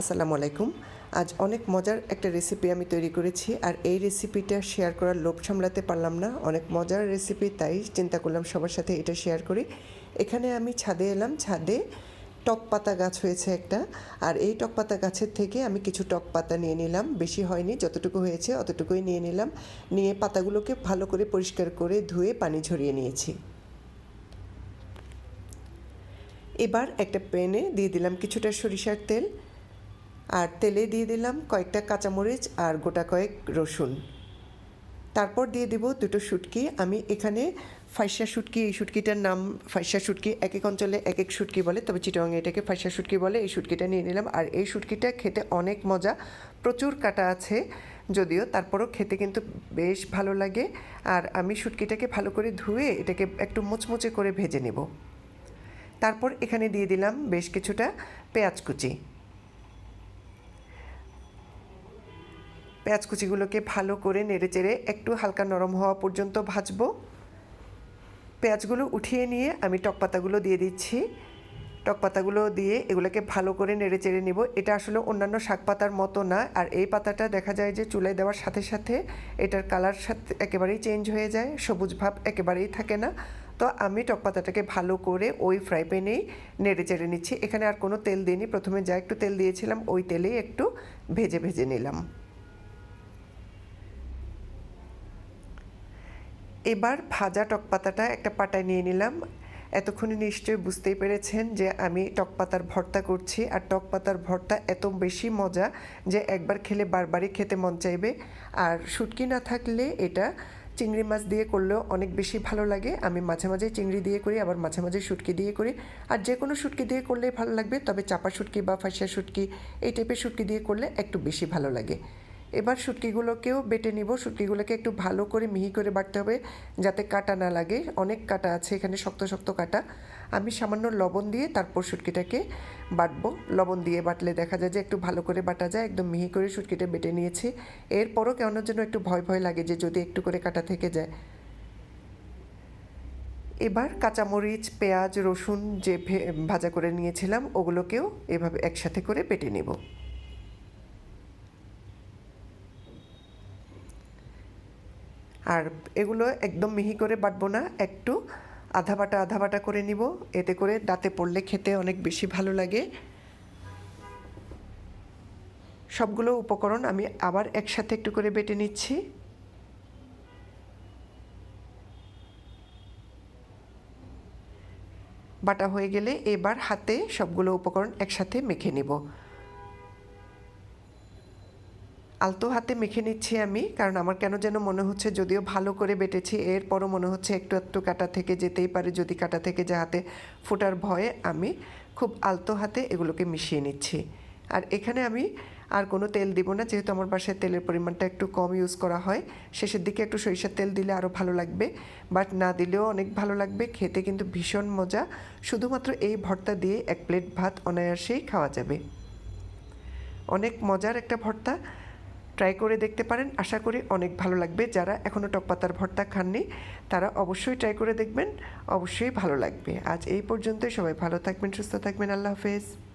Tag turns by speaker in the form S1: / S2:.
S1: আসসালামু আলাইকুম। আজ অনেক মজার একটা রেসিপি আমি তৈরি করেছি আর এই রেসিপিটা শেয়ার করার লোভ সামলাতে পারলাম না। অনেক মজার রেসিপি তাই চিন্তা করলাম সবার সাথে এটা শেয়ার করি। এখানে আমি ছাদে এলাম। ছাদে টক পাতা গাছ হয়েছে একটা। আর এই টক পাতা গাছের থেকে আমি কিছু টক পাতা নিয়ে নিলাম। বেশি হয়নি, যতটুকু হয়েছে অতটুকুই নিয়ে নিলাম। নিয়ে পাতাগুলোকে ভালো করে পরিষ্কার করে ধুয়ে পানি ঝরিয়ে নিয়েছি। এবার একটা প্যানে দিয়ে দিলাম কিছুটা সরিষার তেল। আর তেলে দিয়ে দিলাম কয়েকটা কাঁচামরিচ আর গোটা কয়েক রসুন। তারপর দিয়ে দেব দুটো শুটকি। আমি এখানে ফাইসা শুটকি, এই শুটকিটার নাম ফাইসা শুটকি, এক এক অঞ্চলে এক এক শুটকি বলে, তবে চিটংয়ে এটাকে ফাইসা শুটকি বলে, এই শুটকিটা নিয়ে নিলাম। আর এই শুটকিটা খেতে অনেক মজা, প্রচুর কাটা আছে যদিও, তারপরও খেতে কিন্তু বেশ ভালো লাগে। আর আমি শুটকিটাকে ভালো করে ধুয়ে এটাকে একটু মুচমুচে করে ভেজে নেব। তারপর এখানে দিয়ে দিলাম বেশ কিছুটা পেঁয়াজ কুচি। পেঁয়াজ কুচিগুলোকে ভালো করে নেড়ে চেড়ে একটু হালকা নরম হওয়া পর্যন্ত ভাজবো। পেঁয়াজগুলো উঠিয়ে নিয়ে আমি টক পাতাগুলো দিয়ে দিচ্ছি। টক পাতাগুলো দিয়ে এগুলোকে ভালো করে নেড়ে চেড়ে নিব। এটা আসলে অন্যান্য শাক পাতার মতো না, আর এই পাতাটা দেখা যায় যে চুলায় দেওয়ার সাথে সাথে এটার কালার সাথে একেবারেই চেঞ্জ হয়ে যায়, সবুজ ভাব একেবারেই থাকে না। তো আমি টক পাতাটাকে ভালো করে ওই ফ্রাই প্যানেই নেড়ে চেড়ে নিচ্ছি। এখানে আর কোনো তেল দিইনি। প্রথমে যা একটু তেল দিয়েছিলাম, ওই তেলেই একটু ভেজে ভেজে নিলাম। এবার ভাজা টক পাতাটা একটা পাটায় নিয়ে নিলাম। এতক্ষণে নিশ্চয়ই বুঝতেই পেরেছেন যে আমি টক পাতার ভর্তা করছি। আর টক পাতার ভর্তা এত বেশি মজা যে একবার খেলে বারবারই খেতে মন চাইবে। আর শুটকি না থাকলে এটা চিংড়ি মাছ দিয়ে করলেও অনেক বেশি ভালো লাগে। আমি মাঝে মাঝে চিংড়ি দিয়ে করি, আবার মাঝে মাঝে শুটকি দিয়ে করি। আর যে কোনো শুটকি দিয়ে করলেই ভালো লাগবে, তবে চাপা শুটকি বা ফাঁসিয়া শুটকি, এই টাইপের শুটকি দিয়ে করলে একটু বেশি ভালো লাগে। এবার শুটকিগুলোকেও বেটে নিব। শুটকিগুলোকে একটু ভালো করে মিহি করে বাটতে হবে যাতে কাটা না লাগে। অনেক কাটা আছে এখানে, শক্ত শক্ত কাটা। আমি সামান্য লবণ দিয়ে তারপর শুটকিটাকে বাটবো। লবণ দিয়ে বাটলে দেখা যায় যে একটু ভালো করে বাটা যায়। একদম মিহি করে শুটকিটা বেটে নিয়েছি। এরপরও কেমন যেন একটু ভয় ভয় লাগে যে যদি একটু করে কাটা থেকে যায়। এবার কাঁচামরিচ, পেঁয়াজ, রসুন যে ভাজা করে নিয়েছিলাম, ওগুলোকেও এভাবে একসাথে করে বেটে নেব। আর এগুলো একদম মিহি করে বাটবো না, একটু আধা বাটা আধা বাটা করে নিব। এতে করে দাঁতে পড়লে খেতে অনেক বেশি ভালো লাগে। সবগুলো উপকরণ আমি আবার একসাথে একটু করে বেটে নিচ্ছি। বাটা হয়ে গেলে এবার হাতে সবগুলো উপকরণ একসাথে মেখে নিব। আলতো হাতে মেখে নিচ্ছি আমি, কারণ আমার কেন যেন মনে হচ্ছে যদিও ভালো করে বেটেছি, এরপরও মনে হচ্ছে একটু একটু কাটা থেকে যেতেই পারে, যদি কাটা থেকে যে হাতে ফোটার ভয়ে আমি খুব আলতো হাতে এগুলোকে মিশিয়ে নিচ্ছি। আর এখানে আমি আর কোনো তেল দিব না, যেহেতু আমার বাসায় তেলের পরিমাণটা একটু কম ইউজ করা হয়, শেষের দিকে একটু সরিষার তেল দিলে আরও ভালো লাগবে, বাট না দিলেও অনেক ভালো লাগবে, খেতে কিন্তু ভীষণ মজা, শুধুমাত্র এই ভর্তা দিয়ে এক প্লেট ভাত অনায়াসেই খাওয়া যাবে। অনেক মজার একটা ভর্তা ট্রাই করে দেখতে পারেন। আশা করি অনেক ভালো লাগবে। যারা এখনও টক পাতার ভর্তা খাননি, তারা অবশ্যই ট্রাই করে দেখবেন। অবশ্যই ভালো লাগবে। আজ এই পর্যন্তই। সবাই ভালো থাকবেন, সুস্থ থাকবেন। আল্লাহ হাফেজ।